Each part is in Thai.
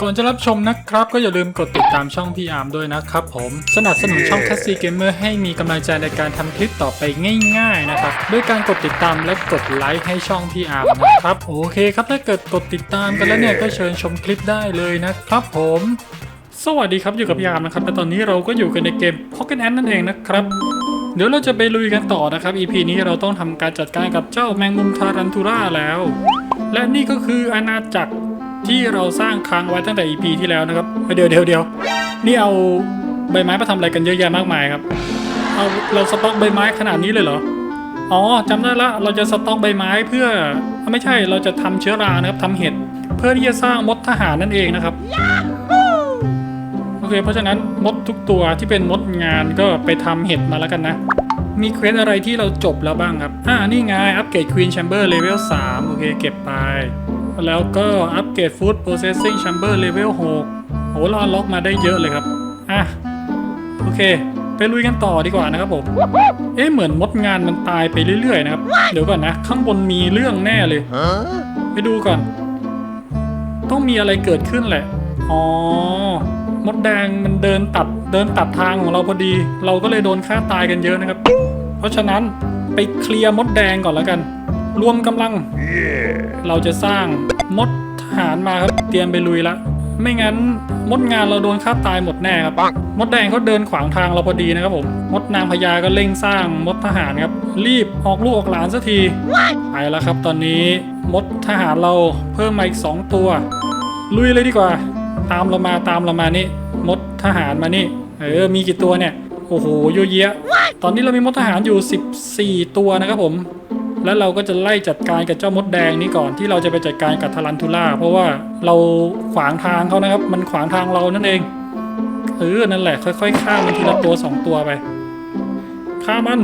ก่อนจะรับชมนะครับ ก็อย่าลืมกดติดตามช่องพี่อาร์มด้วยนะครับผม สนับสนุนช่อง c a s s y Gamer ให้มีกำลังใจในการทำคลิปต่อไปง่ายๆนะครับด้วยการกดติดตามและกดไลค์ให้ช่องพี่อาร์มนะครับโอเคครับถ้าเกิดกดติดตามกันแล้วเนี่ยก็เชิญชมคลิปได้เลยนะครับผมสวัสดีครับอยู่กับพี่อามนะครับและตอนนี้เราก็อยู่กันในเกม Pocket Ant นั่นเองนะครับ เดี๋ยวเราจะไปลุยกันต่อนะครับ EP นี้เราต้องทำการจัดการกับเจ้าแมงมุมทารันทูราแล้ว และนี่ก็คืออาณาจักร ที่เราสร้างค้างไว้ตั้งแต่ EP ที่แล้วนะครับเฮ้ยเดี๋ยวเดี๋ยวเดี๋ยวนี่เอาใบไม้มาทำอะไรกันเยอะแยะมากมายครับเอาเราสต็อกใบไม้ขนาดนี้เลยเหรออ๋อจำได้ละเราจะสต็อกใบไม้เพื่อไม่ใช่เราจะทำเชื้อรานะครับทำเห็ดเพื่อที่จะสร้างมดทหารนั่นเองนะครับโอเค เพราะฉะนั้นมดทุกตัวที่เป็นมดงานก็ไปทำเห็ดมาแล้วกันนะมีเควสอะไรที่เราจบแล้วบ้างครับ อ่า นี่ไง อัปเกรด Queen Chamber Level 3 โอเค เก็บไป แล้วก็อัปเกรด Food Processing Chamber Level 6โหเราล็อกมาได้เยอะเลยครับ อะ โอเค ไปลุยกันต่อดีกว่านะครับผม เอ๊ะเหมือนมดงานมันตายไปเรื่อยๆนะครับ เดี๋ยวก่อนนะ ข้างบนมีเรื่องแน่เลย ไปดูก่อน ต้องมีอะไรเกิดขึ้นแหละ อ๋อ มดแดงมันเดินตัดเดินตัดทางของเราพอดี เราก็เลยโดนฆ่าตายกันเยอะนะครับ เพราะฉะนั้นไปเคลียร์มดแดงก่อนแล้วกัน รวมกำลัง เราจะสร้างมดทหารมาครับ เตรียมไปลุยละ ไม่งั้นมดงานเราโดนฆ่าตายหมดแน่ครับมดแดงเขาเดินขวางทางเราพอดีนะครับผมมดนางพญาก็เร่งสร้างมดทหารครับ รีบออกลูกออกหลานสักทีไปแล้วครับ ตอนนี้มดทหารเราเพิ่มมาอีกสองตัว ลุยเลยดีกว่า ตามเรามาตามเรามานี่มดทหารมานี่ เออมีกี่ตัวเนี่ยโอ้โหเยอะแยะตอนนี้เรามีมดทหารอยู่ 14 ตัวนะครับผม แล้วเราก็จะไล่จัดการกับเจ้ามดแดงนี้ก่อนที่เราจะไปจัดการกับทารันทูล่าเพราะว่าเราขวางทางเขานะครับ มันขวางทางเรานั่นเองเออนั่นแหละค่อยๆฆ่ามันทีละตัวสองตัวไปฆ่ามัน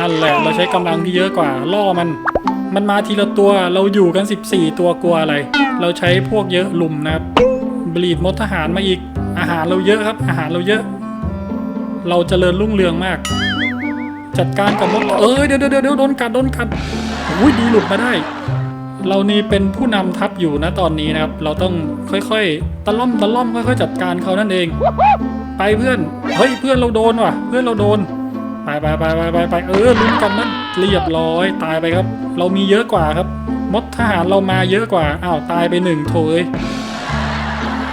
นั่นแหละเราใช้กำลังที่เยอะกว่าล่อมัน มันมาทีละตัวเราอยู่กัน 14 ตัวกลัวอะไร เราใช้พวกเยอะลุมนะครับบลีดมดทหารมาอีกอาหารเราเยอะครับ อาหารเราเยอะ เราจเจริญรุ่งเรืองมาก จัดการกับมดเอ้ยเดี๋ยวเดี๋ยวเดี๋ยวโดนกัดโดนกัดอุ้ยดีหลุดมาได้ เรานี่เป็นผู้นำทัพอยู่นะตอนนี้นะครับ เราต้องค่อยๆ ตะล่อมตะล่อมค่อยๆจัดการเขานั่นเอง ไปเพื่อน เฮ้ยเพื่อนเราโดนว่ะ เพื่อนเราโดน ไปไปไปไปไปไปเออลุ้นกันนะเรียบร้อยตายไปครับ เรามีเยอะกว่าครับ มดทหารเรามาเยอะกว่า อ้าวตายไปหนึ่งโถย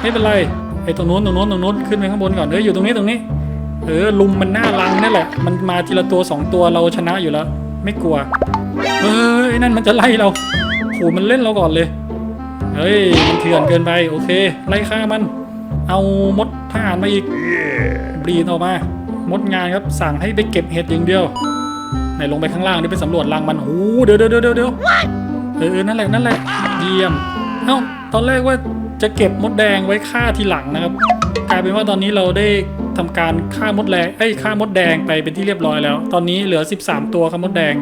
ไม่เป็นไรไอ้ตรงนู้นตรงนู้นตรงนู้นขึ้นไปข้างบนก่อนเอออยู่ตรงนี้ตรงนี้ เออลุมมันหน่ารังนั่นแหละ มันมาทีละตัวสองตัวเราชนะอยู่แล้ว ไม่กลัวเฮ้ยไอ้นั่นมันจะไล่เราโหมันเล่นเราก่อนเลยเฮ้ยมันเถื่อนเกินไปโอเค ไล่ฆ่ามัน เอามดทหารมาอีกบรีนออกมามดงานครับสั่งให้ไปเก็บเห็ดอย่างเดียวไหนลงไปข้างล่างนี่ไปสำรวจรังมันโอ้เดี๋ยวเดี๋ยวเดี๋ยวเดี๋ยวเออเออนั่นแหละนั่นแหละเยี่ยมเอ้าตอนแรกว่าจะเก็บมดแดงไว้ฆ่าทีหลังนะครับ กลายเป็นว่าตอนนี้เราได้ ทำการฆ่ามดแดงเอ้ยฆ่ามดแดงไปเป็นที่เรียบร้อยแล้ว ตอนนี้เหลือ 13 ตัวครับมดแดง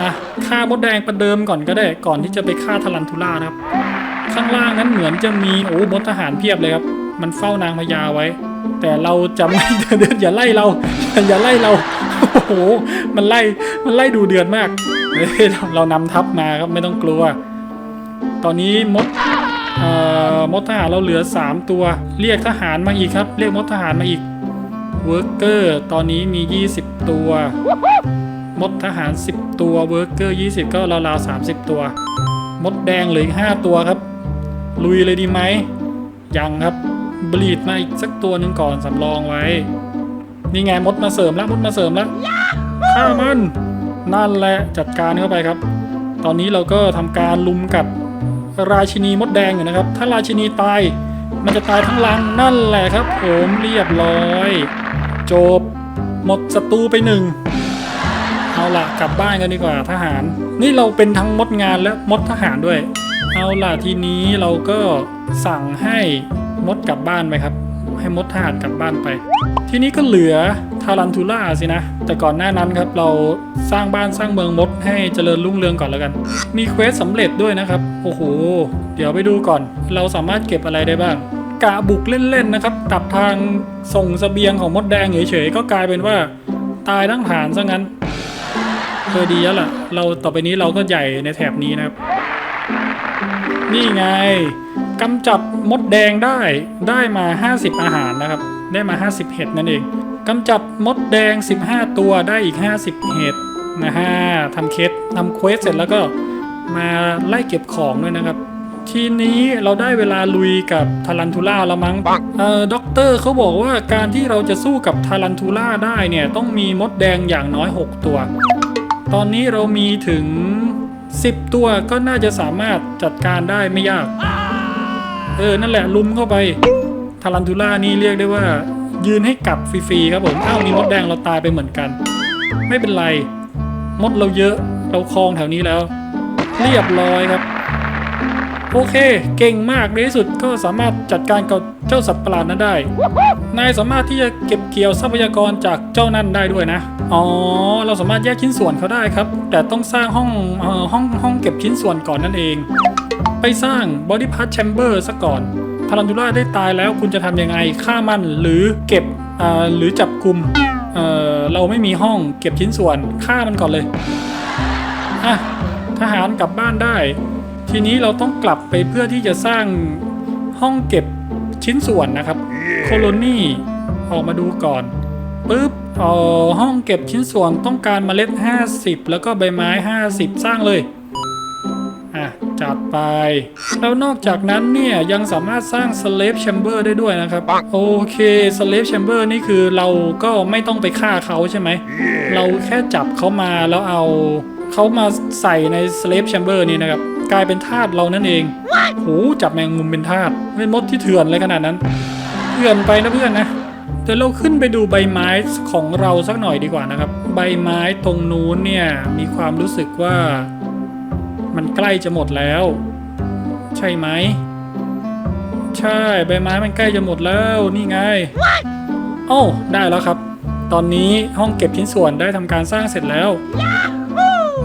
อะฆ่ามดแดงประเดิมก่อนก็ได้ก่อนที่จะไปฆ่าทารันทูล่านะครับ ข้างล่างนั้นเหมือนจะมีโอ้มดทหารเพียบเลยครับ มันเฝ้านางพญาไว้ แต่เราจะไม่เดินอย่าไล่เรา อย่าไล่เราโอ้โหมันไล่มันไล่ดูเดือดมากเฮ้ยเราเรานำทัพมาครับไม่ต้องกลัว ตอนนี้มด เอ่อมดทหารเราเหลือ 3 ตัว เรียกทหารมาอีกครับ เรียกมดทหารมาอีกเวิร์กเกอร์ตอนนี้มี 20 ตัว มดทหาร 10 ตัวเวิร์กเกอร์20 ก็ราวๆ30 ตัว มดแดงเหลืออีก5ตัวครับ ลุยเลยดีไหมยังครับบลีดมาอีกสักตัวหนึ่งก่อนสำรองไว้ นี่ไงมดมาเสริมแล้วมดมาเสริมแล้วฆ่ามันนั่นแหละจัดการเข้าไปครับ ตอนนี้เราก็ทำการลุมกับ ราชินีมดแดงอยู่นะครับ ถ้าราชินีตายมันจะตายทั้งรังนั่นแหละครับ ผมเรียบร้อย จบ หมดศัตรูไปหนึ่งเอาล่ะกลับบ้านกันดีกว่าทหาร นี่เราเป็นทั้งมดงานและมดทหารด้วย เอาล่ะทีนี้เราก็สั่งให้มดกลับบ้านไปครับ ให้มดทหารกลับบ้านไป ทีนี้ก็เหลือทารันทูล่าสินะ แต่ก่อนหน้านั้นครับเราสร้างบ้านสร้างเมืองมดให้เจริญรุ่งเรืองก่อนแล้วกัน มีเควสสำเร็จด้วยนะครับ โอ้โห เดี๋ยวไปดูก่อน เราสามารถเก็บอะไรได้บ้างกะบุกเล่นๆนะครับตับทางส่งเสบียงของมดแดงเฉยๆก็กลายเป็นว่าตายทั้งฐานซะงั้นเออดีแล้วล่ะ เราต่อไปนี้เราก็ใหญ่ในแถบนี้นะครับ นี่ไง กำจับมดแดงได้ได้มา 50 อาหารนะครับ ได้มา 50 เห็ดนั่นเองกำจับมดแดง 15 ตัวได้อีก 50 เห็ดนะฮะทำเคสทำเควสเสร็จแล้วก็มาไล่เก็บของด้วยนะครับ ทีนี้เราได้เวลาลุยกับทารันทูล่าแล้วมั้งเอ่อด็อกเตอร์เขาบอกว่าการที่เราจะสู้กับทารันทูล่าได้เนี่ย ต้องมีมดแดงอย่างน้อย 6 ตัว ตอนนี้เรามีถึง 10 ตัวก็น่าจะสามารถจัดการได้ไม่ยาก เออ นั่นแหละลุมเข้าไป ทารันทูล่านี่เรียกได้ว่า ยืนให้กลับฟรีๆครับผม อ้าวมีมดแดงเราตายไปเหมือนกัน ไม่เป็นไร มดเราเยอะ เราคลองแถวนี้แล้ว เรียบร้อยครับ โอเค เก่งมากในที่สุดก็สามารถจัดการกับเจ้าสัตว์ประหลาดนั้นได้ นายสามารถที่จะเก็บเกี่ยวทรัพยากรจากเจ้านั่นได้ด้วยนะ อ๋อ เราสามารถแยกชิ้นส่วนเขาได้ครับ แต่ต้องสร้างห้องเอ่อห้องห้องเก็บชิ้นส่วนก่อนนั่นเอง ไปสร้าง Body Part Chamber ซะก่อนทารันทูล่าได้ตายแล้วคุณจะทำยังไงฆ่ามันหรือเก็บหรือจับกลุ่มเเราไม่มีห้องเก็บชิ้นส่วนฆ่ามันก่อนเลยอะทหารกลับบ้านได้ ทีนี้เราต้องกลับไปเพื่อที่จะสร้างห้องเก็บชิ้นส่วนนะครับโคโลนีออกมาดูก่อนปุ๊บออห้องเก็บชิ้นส่วนต้องการเมล็ด 50 แล้วก็ใบไม้ 50 สร้างเลย จัดไป แล้วนอกจากนั้นเนี่ยยังสามารถสร้าง slave chamber ได้ด้วยนะครับ โอเค slave chamber นี่คือเราก็ไม่ต้องไปฆ่าเขาใช่ไหม เราแค่จับเขามาแล้วเอาเขามาใส่ใน slave chamber นี่นะครับ กลายเป็นทาสเรานั่นเองโหจับแมงมุมเป็นทาสเป็นมดที่เถื่อนเลยขนาดนั้นเถื่อนไปนะเพื่อนนะเดี๋ยวเราขึ้นไปดูใบไม้ของเราสักหน่อยดีกว่านะครับ ใบไม้ตรงนู้นเนี่ยมีความรู้สึกว่า มันใกล้จะหมดแล้ว ใช่ไหม ใช่ใบไม้มันใกล้จะหมดแล้วนี่ไงโอ้าได้แล้วครับ ตอนนี้ห้องเก็บชิ้นส่วนได้ทำการสร้างเสร็จแล้ว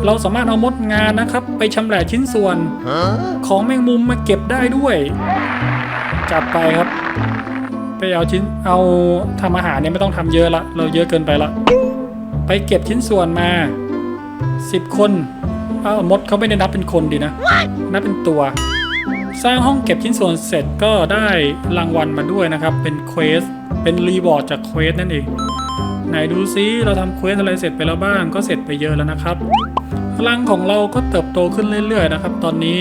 เราสามารถเอามดงานนะครับ ไปชำแหละชิ้นส่วน ของแมงมุมมาเก็บได้ด้วย จับไปครับ ไปเอาชิ้นเอาทำอาหารเนี่ยไม่ต้องทำเยอะละ เราเยอะเกินไปละ ไปเก็บชิ้นส่วนมาสิบคน เอ้ามดเขาไม่ได้นับเป็นคนดีนะ นับเป็นตัว สร้างห้องเก็บชิ้นส่วนเสร็จก็ได้รางวัลมาด้วยนะครับ เป็นเควส เป็นรีวอร์ดจากเควสนั่นเอง ไหนดูซิเราทำเควสอะไรเสร็จไปแล้วบ้าง ก็เสร็จไปเยอะแล้วนะครับ พลังของเราก็เติบโตขึ้นเรื่อยๆนะครับ ตอนนี้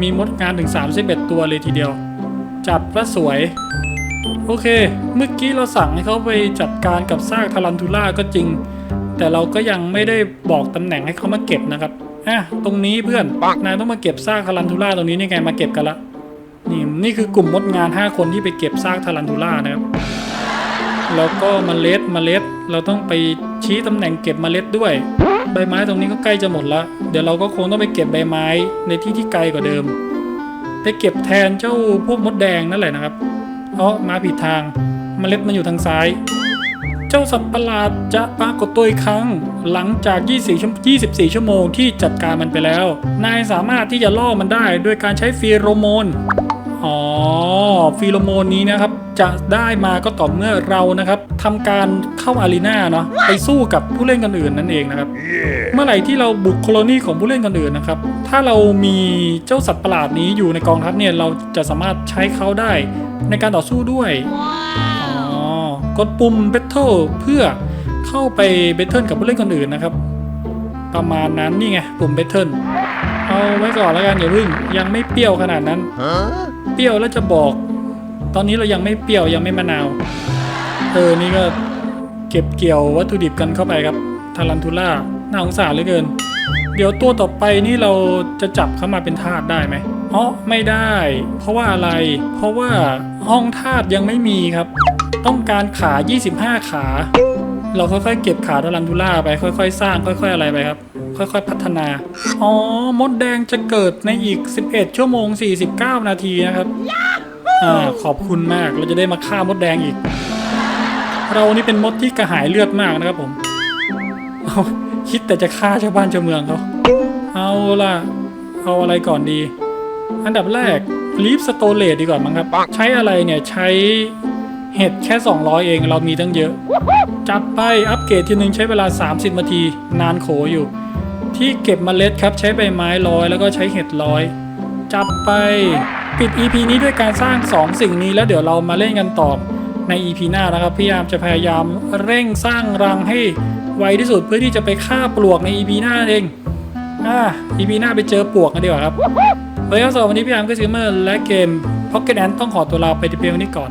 มีมดงานถึง 31 ตัวเลยทีเดียว จัดว่าสวย โอเค เมื่อกี้เราสั่งให้เขาไปจัดการกับซากทารันทูล่าก็จริง แต่เราก็ยังไม่ได้บอกตำแหน่งให้เขามาเก็บนะครับ อะตรงนี้เพื่อนนายต้องมาเก็บซากทารันทูล่าตรงนี้นี่ไงมาเก็บกันละนี่นี่คือกลุ่มมดงาน 5 คนที่ไปเก็บซากทารันทูล่านะครับแล้วก็เมล็ดเมล็ด เราต้องไปชี้ตำแหน่งเก็บเมล็ดด้วย ใบไม้ตรงนี้ก็ใกล้จะหมดละเดี๋ยวเราก็คงต้องไปเก็บใบไม้ในที่ที่ไกลกว่าเดิม ไปเก็บแทนเจ้าพวกมดแดงนั่นแหละนะครับเพราะมาผิดทางเมล็ดมันอยู่ทางซ้าย เจ้าสัตว์ประหลาดจะปรากฏตัวอีกครั้ง หลังจาก24ชั่ว24 ชั่วโมงที่จัดการมันไปแล้ว นายสามารถที่จะล่อมันได้โดยการใช้ฟีโรโมนอ๋อฟีโรโมนนี้นะครับจะได้มาก็ต่อเมื่อเรานะครับทำการเข้าอารีนาเนาะไปสู้กับผู้เล่นคนอื่นนั่นเองนะครับเมื่อไหร่ที่เราบุกโคโลนีของผู้เล่นคนอื่นนะครับ ถ้าเรามีเจ้าสัตว์ประหลาดนี้อยู่ในกองทัพเนี่ยเราจะสามารถใช้เขาได้ในการต่อสู้ด้วยอ๋อ กดปุ่ม Battle เพื่อเข้าไป Battle กับผู้เล่นคนอื่นนะครับ ประมาณนั้นนี่ไงปุ่ม Battle เอาไว้ก่อนแล้วกันอย่าพึ่งยังไม่เปรี้ยวขนาดนั้นเปรี้ยวแล้วจะบอก ตอนนี้เรายังไม่เปรี้ยวยังไม่มะนาวเออนี่ก็เก็บเกี่ยววัตถุดิบกันเข้าไปครับทารันทูล่าน่าสงสารเหลือเกิน เดี๋ยวตัวต่อไปนี่เราจะจับเข้ามาเป็นทาสได้ไหมอ๋อไม่ได้ เพราะว่าอะไร เพราะว่าห้องทาสยังไม่มีครับ ต้องการขา 25 ขา เราค่อยๆ เก็บขาทารันทูล่าไปค่อยๆ สร้างค่อยๆ อะไรไปครับ ค่อยๆ พัฒนา อ๋อ มดแดงจะเกิดในอีก 11 ชั่วโมง 49 นาทีนะครับ อ่า ขอบคุณมาก เราจะได้มาฆ่ามดแดงอีก เรานี่เป็นมดที่กระหายเลือดมากนะครับผม คิดแต่จะฆ่าชาวบ้านชาวเมืองเขา เอาล่ะ เอาอะไรก่อนดี อันดับแรกลีฟสโตเลตดีกว่ามั้งครับ ใช้อะไรเนี่ย ใช้ เห็ดแค่ 200 เองเรามีตั้งเยอะ จัดไปอัปเกรดทีนึงใช้เวลา 30นาที นานโขอยู่ ที่เก็บเมล็ดครับใช้ใบไม้ร้อยแล้วก็ใช้เห็ดร้อยจับไปปิด EP นี้ด้วยการสร้าง 2 สิ่งนี้แล้วเดี๋ยวเรามาเล่นกันต่อใน EP หน้านะครับพยายามจะพยายามเร่งสร้างรังให้ไวที่สุดเพื่อที่จะไปฆ่าปลวกใน EP หน้าเองอ่า EP หน้าไปเจอปลวกกันดีกว่าครับโอเคครับสำหรับวันนี้พี่อาร์มก็ซิเมอร์และเกม Pocket Ant ต้องขอตัวลาไปเพียงนี้ก่อน